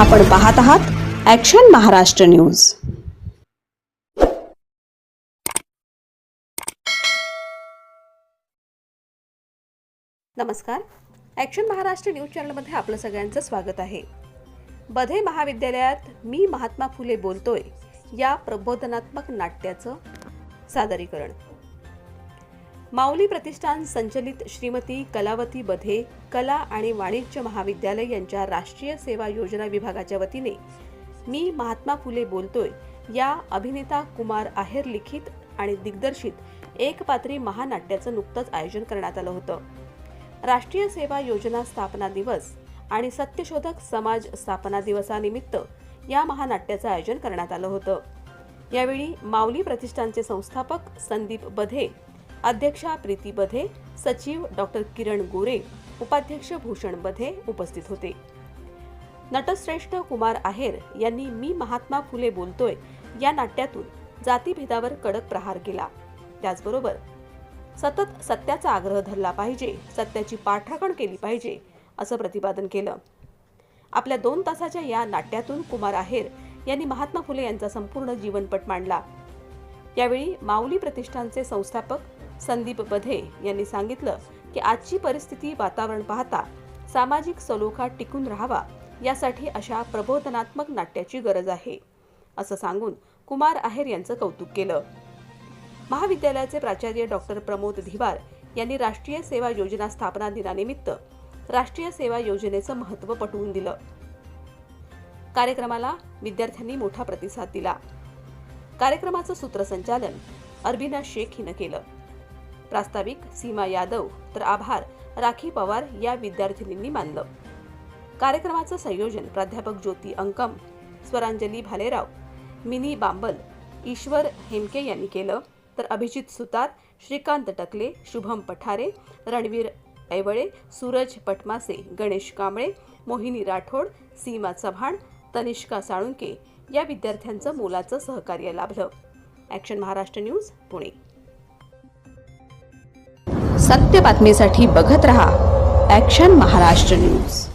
आपण पाहत आहात ॲक्शन महाराष्ट्र न्यूज नमस्कार. ॲक्शन महाराष्ट्र न्यूज चॅनलमध्ये आपलं सगळ्यांचं स्वागत आहे. बधे महाविद्यालयात मी महात्मा फुले बोलतोय या प्रबोधनात्मक नाट्याचं सादरीकरण. माऊली प्रतिष्ठान संचलित श्रीमती कलावती बधे कला आणि वाणिज्य महाविद्यालय यांच्या राष्ट्रीय सेवा योजना विभागाच्या वतीने मी महात्मा फुले बोलतोय. या अभिनेता कुमार आहेर लिखित आणि दिग्दर्शित एक पात्री महानाट्याचं नुकतंच आयोजन करण्यात आलं होतं. राष्ट्रीय सेवा योजना स्थापना दिवस आणि सत्यशोधक समाज स्थापना दिवसानिमित्त या महानाट्याचं आयोजन करण्यात आलं होतं. यावेळी माऊली प्रतिष्ठानचे संस्थापक संदीप बधे अध्यक्षा प्रीती बधे सचिव डॉक्टर किरण गोरे उपाध्यक्ष भूषण बधे उपस्थित होते. नटश्रेष्ठ कुमार आहेर यांनी मी महात्मा फुले बोलतोय या नाट्यातून जातीभेदावर कडक प्रहार केला. त्याचबरोबर सतत सत्याचा आग्रह धरला पाहिजे सत्याची पाठराखण केली पाहिजे असं प्रतिपादन केलं. आपल्या दोन तासाच्या या नाट्यातून कुमार आहेर यांनी महात्मा फुले यांचा संपूर्ण जीवनपट मांडला. यावेळी माऊली प्रतिष्ठानचे संस्थापक संदीप बधे यांनी सांगितलं की आजची परिस्थिती वातावरण पाहता सामाजिक सलोखा टिकून राहावा यासाठी अशा प्रबोधनात्मक नाट्याची गरज आहे असं सांगून कुमार आहेर यांचं कौतुक केलं. महाविद्यालयाचे प्राचार्य डॉक्टर प्रमोद धिवार यांनी राष्ट्रीय सेवा योजना स्थापना दिनानिमित्त राष्ट्रीय सेवा योजनेचं महत्त्व पटवून दिलं. कार्यक्रमाला विद्यार्थ्यांनी मोठा प्रतिसाद दिला. कार्यक्रमाचं सूत्रसंचालन अरबिना शेख हिनं केलं. प्रास्ताविक सीमा यादव तर आभार राखी पवार या विद्यार्थिनींनी मानलं. कार्यक्रमाचं संयोजन प्राध्यापक ज्योती अंकम स्वरांजली भालेराव मिनी बांबल ईश्वर हेमके यांनी केलं तर अभिजित सुतार श्रीकांत टकले शुभम पठारे रणवीर ऐवळे सूरज पटमासे गणेश कांबळे मोहिनी राठोड सीमा चव्हाण तनिष्का साळुंके या विद्यार्थ्यांचं मोलाचं सहकार्य लाभलं. Action Maharashtra news Pune. सत्य बातमीसाठी बघत रहा ॲक्शन महाराष्ट्र न्यूज